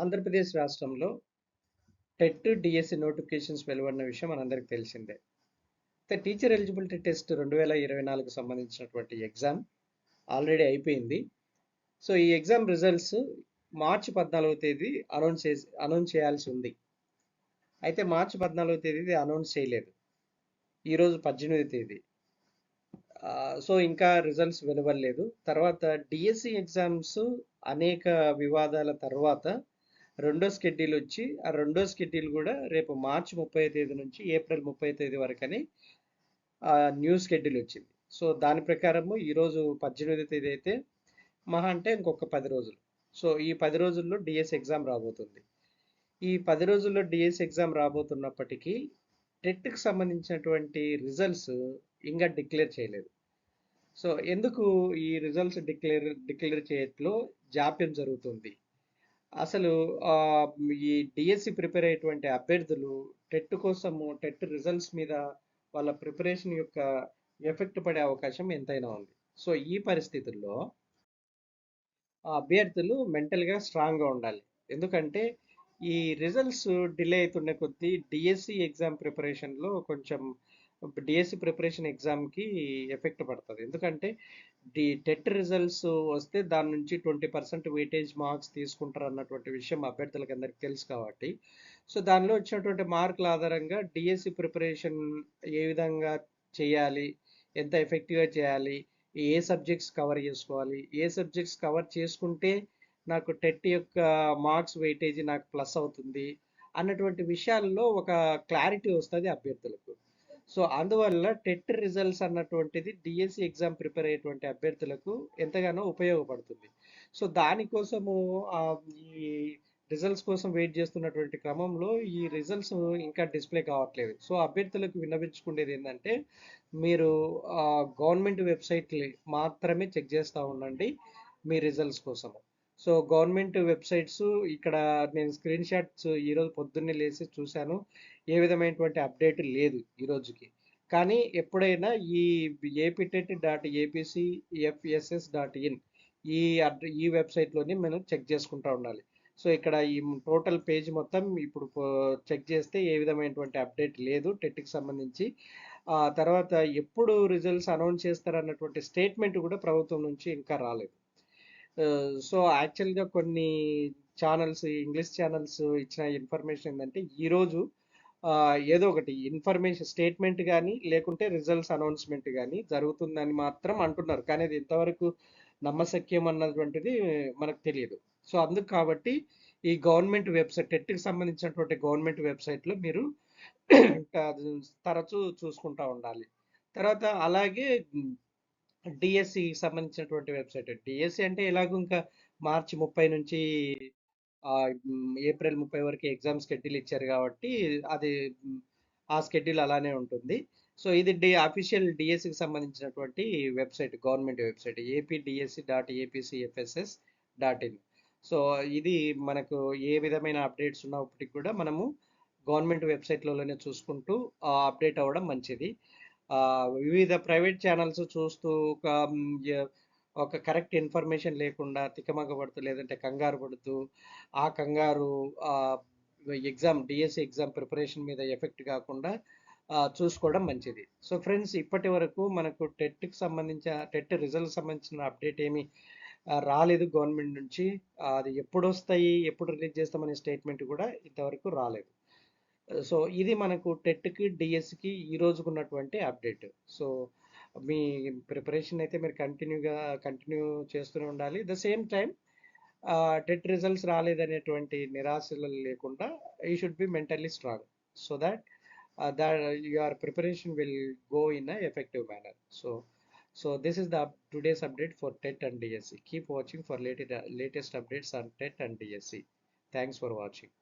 ఆంధ్రప్రదేశ్ రాష్ట్రంలో TET DSC notifications వెలువడిన విషయం మనందరికీ తెలిసిందే. అయితే టీచర్ ఎలిజిబిలిటీ టెస్ట్ రెండు వేల ఇరవై నాలుగు సంబంధించినటువంటి ఎగ్జామ్ ఆల్రెడీ అయిపోయింది. సో ఈ ఎగ్జామ్ రిజల్ట్స్ మార్చి పద్నాలుగో తేదీ అనౌన్స్ చేసి అనౌన్స్ చేయాల్సి ఉంది. అయితే మార్చి పద్నాలుగో తేదీ అనౌన్స్ చేయలేదు. ఈరోజు పద్దెనిమిది తేదీ. సో ఇంకా రిజల్ట్స్ వెలువడలేదు. తర్వాత డిఎస్సి ఎగ్జామ్స్ అనేక వివాదాల తర్వాత రెండో స్కెడ్యూల్ వచ్చి ఆ రెండో స్కెడ్యూల్ కూడా రేపు మార్చి ముప్పై తేదీ నుంచి ఏప్రిల్ ముప్పై తేదీ వరకని ఆ, న్యూ స్కెడ్యూల్ వచ్చింది. సో దాని ప్రకారము ఈరోజు పద్దెనిమిది తేదీ అయితే మహా అంటే ఇంకొక పది రోజులు. సో ఈ పది రోజుల్లో డిఎస్ ఎగ్జామ్ రాబోతుంది. ఈ పది రోజుల్లో డిఎస్ ఎగ్జామ్ రాబోతున్నప్పటికీ టెట్కి సంబంధించినటువంటి రిజల్ట్స్ ఇంకా డిక్లేర్ చేయలేదు. సో ఎందుకు ఈ రిజల్ట్స్ డిక్లేర్ డిక్లేర్ చేయట్లో జాప్యం జరుగుతుంది? అసలు ఈ డిఎస్సి ప్రిపేర్ అయ్యేటువంటి అభ్యర్థులు టెట్ కోసము టెట్ రిజల్ట్స్ మీద వాళ్ళ ప్రిపరేషన్ యొక్క ఎఫెక్ట్ పడే అవకాశం ఎంతైనా ఉంది. సో ఈ పరిస్థితుల్లో ఆ అభ్యర్థులు మెంటల్గా స్ట్రాంగ్గా ఉండాలి. ఎందుకంటే ఈ రిజల్ట్స్ డిలే అవుతున్న కొద్దీ డిఎస్సి ఎగ్జామ్ ప్రిపరేషన్లో కొంచెం డిఎస్సి ప్రిపరేషన్ ఎగ్జామ్కి ఎఫెక్ట్ పడుతుంది. ఎందుకంటే డి టెట్ రిజల్ట్స్ వస్తే దాని నుంచి ట్వంటీ పర్సెంట్ వెయిటేజ్ మార్క్స్ తీసుకుంటారు అన్నటువంటి విషయం అభ్యర్థులకు అందరికీ తెలుసు కాబట్టి. సో దానిలో వచ్చినటువంటి మార్కుల ఆధారంగా డిఎస్సి ప్రిపరేషన్ ఏ విధంగా చేయాలి ఎంత ఎఫెక్టివ్గా చేయాలి ఏ సబ్జెక్ట్స్ కవర్ చేసుకోవాలి ఏ సబ్జెక్ట్స్ కవర్ చేసుకుంటే నాకు టెట్ యొక్క మార్క్స్ వెయిటేజ్ నాకు ప్లస్ అవుతుంది అన్నటువంటి విషయాల్లో ఒక క్లారిటీ వస్తుంది అభ్యర్థులకు. సో అందువల్ల టెట్ రిజల్ట్స్ అన్నటువంటిది డిఎస్సి ఎగ్జామ్ ప్రిపేర్ అయ్యేటువంటి అభ్యర్థులకు ఎంతగానో ఉపయోగపడుతుంది. సో దానికోసము ఈ రిజల్ట్స్ కోసం వెయిట్ చేస్తున్నటువంటి క్రమంలో ఈ రిజల్ట్స్ ఇంకా డిస్ప్లే కావట్లేదు. సో అభ్యర్థులకు విన్నవించుకునేది ఏంటంటే మీరు గవర్నమెంట్ వెబ్సైట్ మాత్రమే చెక్ చేస్తూ ఉండండి మీ రిజల్ట్స్ కోసము. సో గవర్నమెంట్ వెబ్సైట్స్ ఇక్కడ నేను స్క్రీన్ షాట్స్ ఈరోజు పొద్దున్నే లేసి చూశాను. ఏ విధమైనటువంటి అప్డేట్ లేదు ఈరోజుకి కానీ ఎప్పుడైనా ఈ APTET dot APC FSS dot in ఈ అడ్ ఈ వెబ్సైట్లోని మనం చెక్ చేసుకుంటూ ఉండాలి. సో ఇక్కడ ఈ టోటల్ పేజ్ మొత్తం ఇప్పుడు చెక్ చేస్తే ఏ విధమైనటువంటి అప్డేట్ లేదు టెట్కి సంబంధించి. ఆ తర్వాత ఎప్పుడు రిజల్ట్స్ అనౌన్స్ చేస్తారన్నటువంటి స్టేట్మెంట్ కూడా ప్రభుత్వం నుంచి ఇంకా రాలేదు. సో యాక్చువల్గా కొన్ని ఛానల్స్ ఇంగ్లీష్ ఛానల్స్ ఇచ్చిన ఇన్ఫర్మేషన్ ఏంటంటే ఈరోజు ఏదో ఒకటి ఇన్ఫర్మేషన్ స్టేట్మెంట్ కానీ లేకుంటే రిజల్ట్స్ అనౌన్స్మెంట్ కానీ జరుగుతుందని మాత్రం అంటున్నారు. కానీ అది ఇంతవరకు నమ్మశక్యం అన్నటువంటిది మనకు తెలియదు. సో అందుకు కాబట్టి ఈ గవర్నమెంట్ వెబ్సైట్ టెట్కి సంబంధించినటువంటి గవర్నమెంట్ వెబ్సైట్లో మీరు తరచూ చూసుకుంటా ఉండాలి. తర్వాత అలాగే డిఎస్సి సంబంధించినటువంటి వెబ్సైట్. డిఎస్సి అంటే ఎలాగో ఇంకా మార్చి ముప్పై నుంచి ఏప్రిల్ ముప్పై వరకు ఎగ్జామ్ స్కెడ్యూల్ ఇచ్చారు కాబట్టి అది ఆ స్కెడ్యూల్ అలానే ఉంటుంది. సో ఇది డి అఫీషియల్ డిఎస్సికి సంబంధించినటువంటి website government website. AP DSC dot APCFSS dot in. So ఇది మనకు ఏ విధమైన అప్డేట్స్ ఉన్నప్పటికీ కూడా మనము గవర్నమెంట్ వెబ్సైట్లలోనే చూసుకుంటూ అప్డేట్ అవ్వడం మంచిది. వివిధ ప్రైవేట్ ఛానల్స్ చూస్తూ ఒక ఒక కరెక్ట్ ఇన్ఫర్మేషన్ లేకుండా తికమక పడుతూ లేదంటే కంగారు పడుతూ ఆ కంగారు ఎగ్జామ్ డిఎస్సి ఎగ్జామ్ ప్రిపరేషన్ మీద ఎఫెక్ట్ కాకుండా చూసుకోవడం మంచిది. సో ఫ్రెండ్స్ ఇప్పటి వరకు మనకు టెట్కి సంబంధించిన టెట్ రిజల్ట్ సంబంధించిన అప్డేట్ ఏమి రాలేదు గవర్నమెంట్ నుంచి. అది ఎప్పుడు వస్తాయి ఎప్పుడు రిలీజ్ చేస్తామనే స్టేట్మెంట్ కూడా ఇంతవరకు రాలేదు. సో ఇది మనకు టెట్కి డిఎస్కి ఈ రోజుకున్నటువంటి అప్డేట్. సో మీ ప్రిపరేషన్ అయితే మీరు కంటిన్యూగా కంటిన్యూ చేస్తూనే ఉండాలి. The same time TET results రాలేదనేటువంటి నిరాశలు లేకుండా you should be mentally strong. So that that your preparation will go in a effective manner so so this is the today's update for TET and DSC. Keep watching for latest latest updates on TET and DSC. Thanks for watching.